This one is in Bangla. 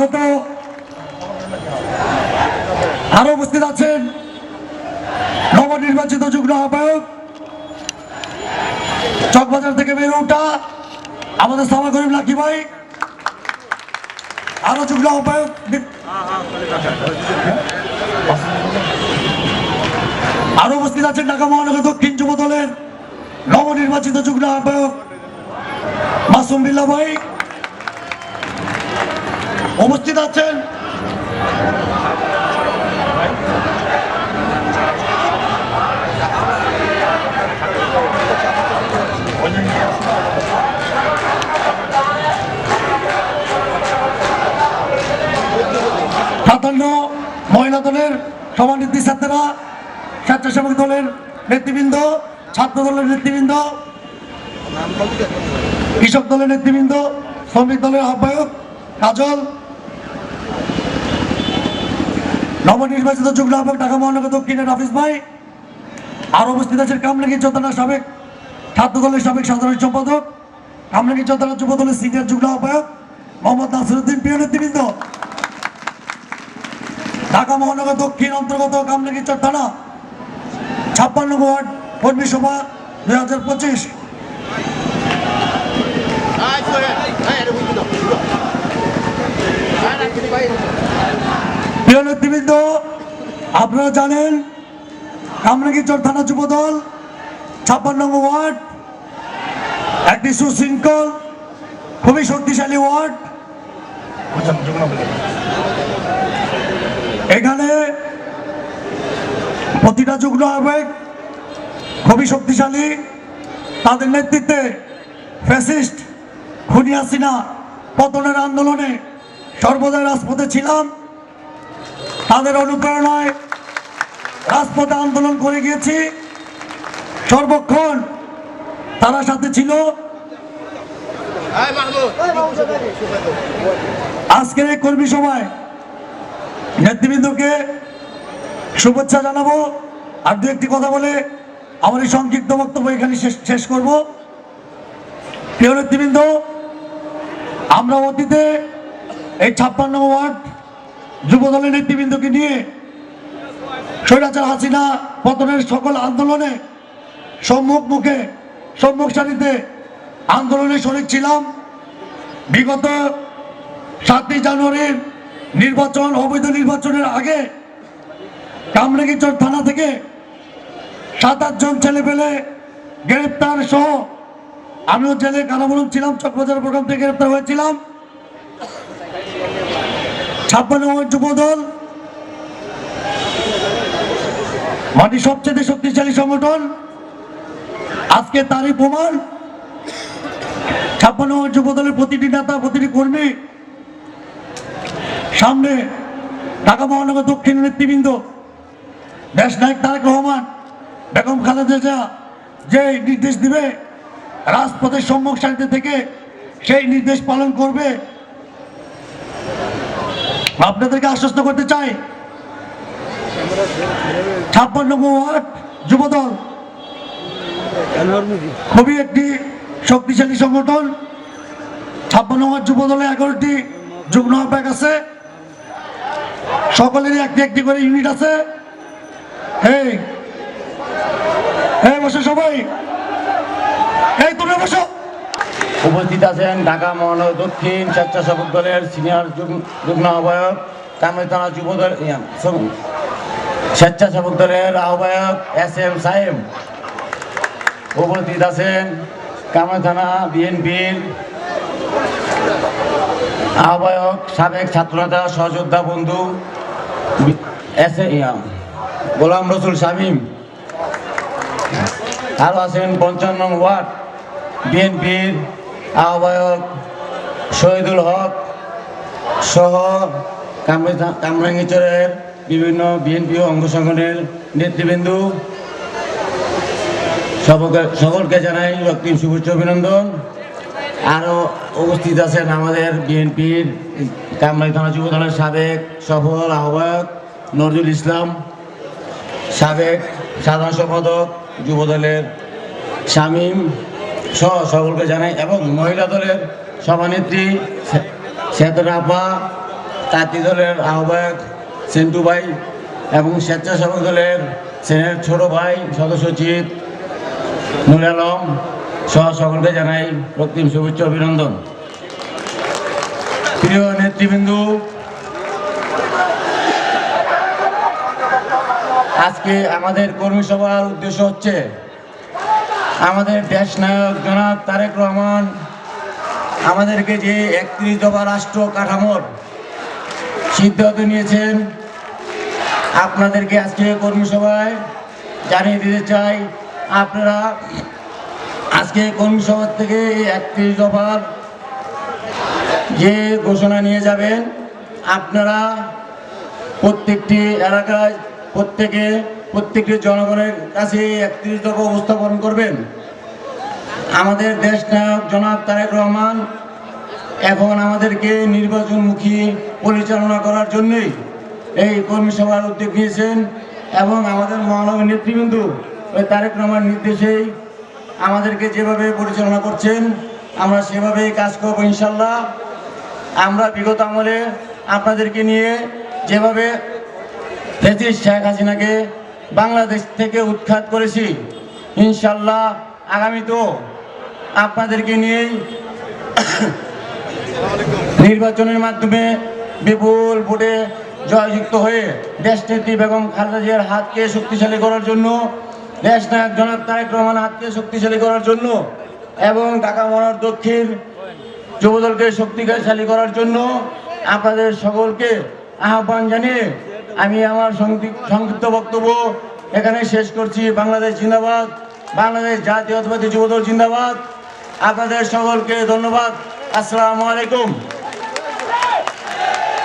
স্বাগত। আরও উপস্থিত আছেন নবনির্বাচিত যুগ্ম আহ্বায়ক। চকবাজার থেকে বের ওঠা আমাদের সামা করিম লাকি ভাই। আরও যুগ্ম আহ্বায়ক। আরও উপস্থিত আছেন ঢাকা মহানগর দক্ষিণ যুব দলের নবনির্বাচিত যুগ্ম আহ্বায়ক মাসুম বিল্লা ভাই। উপস্থিত আছেন? সাতান্ন মহিলা দলের সভানেত্রী ছাত্ররা স্বেচ্ছাসেবক দলের নেতৃবৃন্দ, ছাত্র দলের নেতৃবৃন্দ, কৃষক দলের নেতৃবৃন্দ, শ্রমিক দলের আহ্বায়ক কাজল নবনির্বাচিত যুগ্ম আহ্বায়ক ঢাকা মহানগর দক্ষিণের হাফিজ ভাই আর উপস্থিত আছেন কামরাঙ্গি চোদ্দানা সাবেক ছাত্র দলের সাবেক সাধারণ সম্পাদক কামরাঙ্গি চোদ্দানা যুব দলের সিনিয়র যুগ্ম আহ্বায়ক মোহাম্মদ নাসিরুদ্দিন প্রিয় নেতৃবৃন্দ ঢাকা মহানগর দক্ষিণ অন্তর্গত কামরাঙ্গি থানা ছাপ্পান্ন ওয়ার্ড কর্মী সভা দুই হাজার পঁচিশ প্রিয় নেতৃবৃন্দ, আপনারা জানেন কামরাঙ্গীচর থানা যুবদল, ছাপ্পান্ন ওয়ার্ড, একটি সুশৃঙ্খল, খুবই শক্তিশালী ওয়ার্ড। এখানে প্রতিটা যুগ্ম আবেগ খুবই শক্তিশালী। তাদের নেতৃত্বে ফ্যাসিস্ট খুনি হাসিনা পতনের আন্দোলনে সর্বদাই রাজপথে ছিলাম। তাদের অনুপ্রেরণায় রাজপথে আন্দোলন করে গিয়েছি। সর্বক্ষণ তারা সাথে ছিল। আজকের এই কর্মী সভায় নেতৃবৃন্দকে শুভেচ্ছা জানাব। আর দু একটি কথা বলে আমার এই সংক্ষিপ্ত বক্তব্য এখানে শেষ শেষ করব। প্রিয় নেতৃবৃন্দ, আমরা অতীতে এই ছাপ্পান্ন ওয়ার্ড যুব দলের নেতৃবৃন্দকে নিয়ে স্বৈরাচার হাসিনা পতনের সকল আন্দোলনে সম্মুখ মুখে, সম্মুখ সারিতে আন্দোলনে শরিক ছিলাম। বিগত সাতই জানুয়ারির নির্বাচন, অবৈধ নির্বাচনের আগে কামরাঙ্গীচর থানা থেকে সাত আটজন ছেলে পেলে গ্রেপ্তার সহ আমিও জেলে কারামূলক ছিলাম, চকবাজার প্রোগ্রাম থেকে গ্রেপ্তার হয়েছিলাম। ছাপ্পান্ন যুব দল মাটির সবচেয়ে শক্তিশালী সংগঠন। আজকে তারই প্রমাণ। ছাপ্পান্ন যুব দলের প্রতিটি নেতা, প্রতিটি কর্মী। সামনে ঢাকা মহানগর দক্ষিণ নেতৃবৃন্দ। দেশ নায়ক তারেক রহমান, বেগম খালেদা জিয়া যে নির্দেশ দিবে, রাজপথের সম্মুখ সারিতে থেকে সেই নির্দেশ পালন করবে। আপনাদেরকে আশ্বস্ত করতে চাই। ছাপ্পান্ন ওয়ার্ড, যুবদল। খুবই একটি শক্তিশালী সংগঠন। ছাপ্পান্ন ওয়ার্ড, যুবদলে এগারোটি যুগ্ম আহ্বায়ক আছে। সকলেরই একটি একটি করে ইউনিট আছে। এই এই বসো সবাই। এই তুমি বসো। উপস্থিত আছেন ঢাকা মহানগর দক্ষিণ স্বেচ্ছাসেবক দলের সিনিয়র যুগ- যুগ্ম আহ্বায়ক থানা যুব দল সব- স্বেচ্ছাসেবক দলের আহ্বায়ক এস এম সাহেব উপস্থিত আছেন কামরাই থানা বিএনপির আহ্বায়ক সাবেক ছাত্রনেতা সহযোদ্ধা বন্ধু এস গোলাম রসুল শামীম। আরও আছেন পঞ্চান্ন ওয়ার্ড বিএনপির আহ্বায়ক শহীদুল হক সহ কামরাঙ্গি- কামরাঙ্গীচরের বিভিন্ন বিএনপি অঙ্গ সংগঠনের নেতৃবৃন্দ, সকলকে জানাই রক্তিম শুভেচ্ছা অভিনন্দন। আরও উপস্থিত আছেন আমাদের বিএনপির কামরাই থানা যুব দলের সাবেক সফল আহ্বায়ক নজরুল ইসলাম, সাবেক সাধারণ সম্পাদক যুব দলের শামীম সহ সকলকে জানাই, এবং মহিলা দলের সভানেত্রী শ্বেতরা আপা, তাঁতি দলের আহ্বায়ক সেন্টু ভাই, এবং স্বেচ্ছাসেবক দলের সেনের ছোট ভাই সদস্য সচিব নুর আলম সহ সকলকে জানাই রক্তিম শুভেচ্ছা, অভিনন্দন। প্রিয় নেতৃবৃন্দ, আজকে আমাদের কর্মী সভার উদ্দেশ্য হচ্ছে আমাদের দেশ নায়ক জনাব তারেক রহমান, আমাদেরকে যে একত্রিশ দফা রাষ্ট্র কাঠামোর সিদ্ধান্ত নিয়েছেন, আপনাদেরকে আজকে কর্মী সভায় জানিয়ে দিতে চাই, আপনারা আজকে কর্মী সভা থেকে এই একত্রিশ দফার যে ঘোষণা নিয়ে যাবেন, আপনারা প্রত্যেকটি এলাকায়, প্রত্যেকে প্রত্যেকটি জনগণের কাছে একত্রিশ দফা উপস্থাপন করবেন। আমাদের দেশ নায়ক জনাব তারেক রহমান এখন আমাদেরকে নির্বাচনমুখী পরিচালনা করার জন্যই এই কর্মী সভার উদ্যোগ নিয়েছেন এবং আমাদের মহানগর নেতৃবৃন্দ ওই তারেক রহমান নির্দেশেই আমাদেরকে যেভাবে পরিচালনা করছেন, আমরা সেভাবেই কাজ করব ইনশাল্লাহ আমরা বিগত আমলে আপনাদেরকে নিয়ে যেভাবে ফেসিস শেখ হাসিনাকে বাংলাদেশ থেকে উৎখাত করেছি। ইনশাল্লাহ আগামীতেও আপনাদেরকে নিয়েই নির্বাচনের মাধ্যমে বিপুল ভোটে জয়যুক্ত হয়ে দেশনেত্রী বেগম খালেদা জিয়ার হাতকে শক্তিশালী করার জন্য দেশ নায়ক জনাব তারেক রহমান হাতকে শক্তিশালী করার জন্য এবং ঢাকা মহানগর দক্ষিণ যুবদলকে শক্তিশালী করার জন্য আপনাদের সকলকে আহ্বান জানিয়ে আমি আমার সংক্ষিপ- সংক্ষিপ্ত বক্তব্য এখানে শেষ করছি। বাংলাদেশ জিন্দাবাদ। বাংলাদেশ জাতীয়তাবাদী যুবদল জিন্দাবাদ। আপনাদের সকলকে ধন্যবাদ। আসসালামু আলাইকুম।